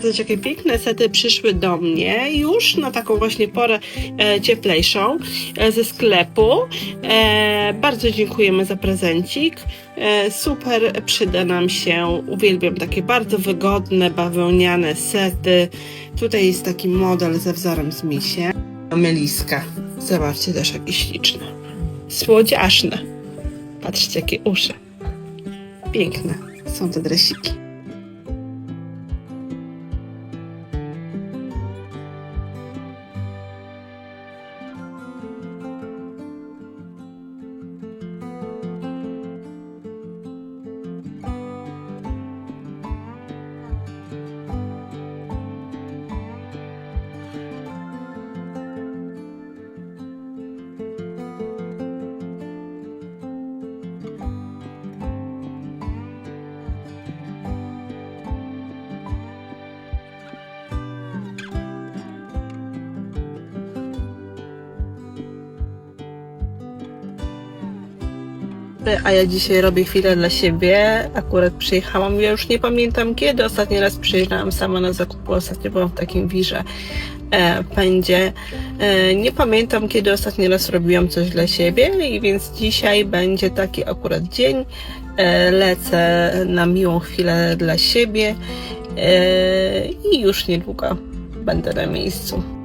Zobaczcie, jakie piękne sety przyszły do mnie już na taką właśnie porę e, cieplejszą e, ze sklepu. E, bardzo dziękujemy za prezencik. E, super, przyda nam się. Uwielbiam takie bardzo wygodne, bawełniane sety. Tutaj jest taki model ze wzorem z misie. Meliska. Zobaczcie też jakie śliczne. Słodziaszne. Patrzcie jakie uszy. Piękne są te dresiki. A ja dzisiaj robię chwilę dla siebie. Akurat przyjechałam, ja już nie pamiętam kiedy. Ostatni raz przyjeżdżałam sama na zakupy. Ostatnio byłam w takim wirze e, pędzie. E, nie pamiętam kiedy ostatni raz robiłam coś dla siebie i więc dzisiaj będzie taki akurat dzień. E, lecę na miłą chwilę dla siebie e, i już niedługo będę na miejscu.